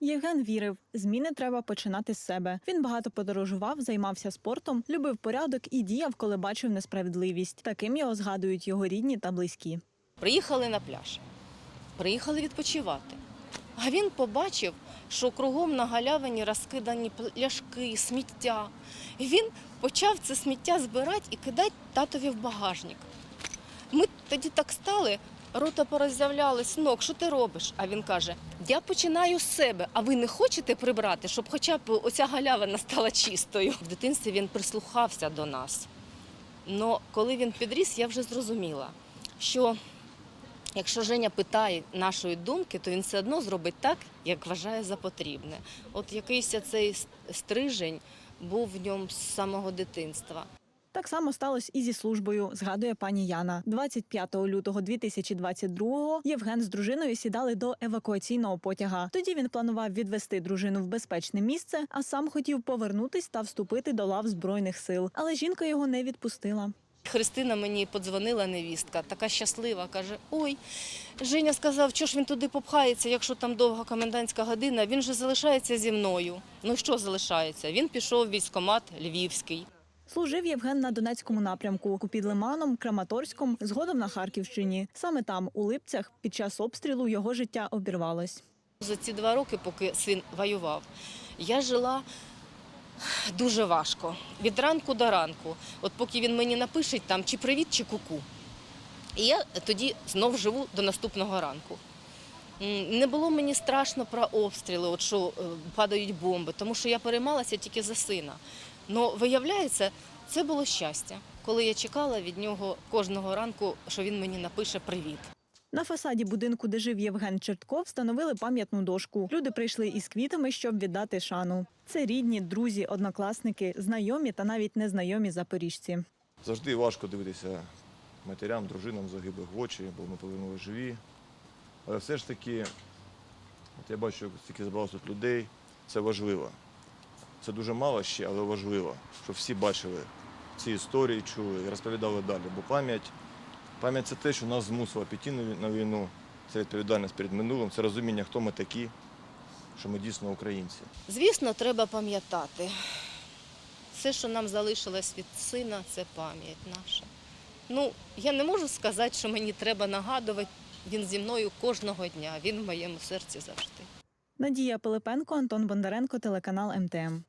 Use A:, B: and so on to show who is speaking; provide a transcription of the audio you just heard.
A: Євген вірив, зміни треба починати з себе. Він багато подорожував, займався спортом, любив порядок і діяв, коли бачив несправедливість. Таким його згадують його рідні та близькі.
B: Приїхали на пляж, приїхали відпочивати. А він побачив, що кругом на галявині розкидані пляшки, сміття. І він почав це сміття збирати і кидати татові в багажник. Ми тоді так стали, рота пороззявляли, синок, що ти робиш? А він каже: Я починаю з себе, а ви не хочете прибрати, щоб хоча б оця галявина стала чистою. В дитинстві він прислухався до нас. Но коли він підріс, я вже зрозуміла, що якщо Женя питає нашої думки, то він все одно зробить так, як вважає за потрібне. От якийсь цей стрижень був в ньому з самого дитинства.
A: Так само сталося і зі службою, згадує пані Яна. 25 лютого 2022-го Євген з дружиною сідали до евакуаційного потяга. Тоді він планував відвести дружину в безпечне місце, а сам хотів повернутись та вступити до лав збройних сил. Але жінка його не відпустила.
B: Христина мені подзвонила невістка, така щаслива, каже: Ой, Женя сказав, що ж він туди попхається, якщо там довга комендантська година, він же залишається зі мною. Ну що залишається? Він пішов в військкомат Львівський.
A: Служив Євген на Донецькому напрямку під Лиманом, Краматорськом, згодом на Харківщині. Саме там, у Липцях, під час обстрілу його життя обірвалось.
B: За ці два роки, поки син воював, я жила дуже важко. Від ранку до ранку. От поки він мені напише там чи привіт, чи куку. І я тоді знов живу до наступного ранку. Не було мені страшно про обстріли, от що е, падають бомби, тому що я переймалася тільки за сина. Ну, виявляється, це було щастя, коли я чекала від нього кожного ранку, що він мені напише привіт.
A: На фасаді будинку, де жив Євген Чертков, встановили пам'ятну дошку. Люди прийшли із квітами, щоб віддати шану. Це рідні, друзі, однокласники, знайомі та навіть незнайомі запоріжці.
C: Завжди важко дивитися матерям, дружинам загиблих в очі, бо ми повернули живі. Але все ж таки, от я бачу, стільки збиралося тут людей, це важливо. Це дуже мало ще, але важливо, щоб всі бачили ці історії, чули і розповідали далі. Бо пам'ять, пам'ять це те, що нас змусило піти на на війну. Це відповідальність перед минулим, це розуміння, хто ми такі, що ми дійсно українці.
B: Звісно, треба пам'ятати. Все, що нам залишилось від сина, це пам'ять наша. Ну, я не можу сказати, що мені треба нагадувати. Він зі мною кожного дня. Він в моєму серці завжди.
A: Надія Пилипенко, Антон Бондаренко, телеканал МТМ.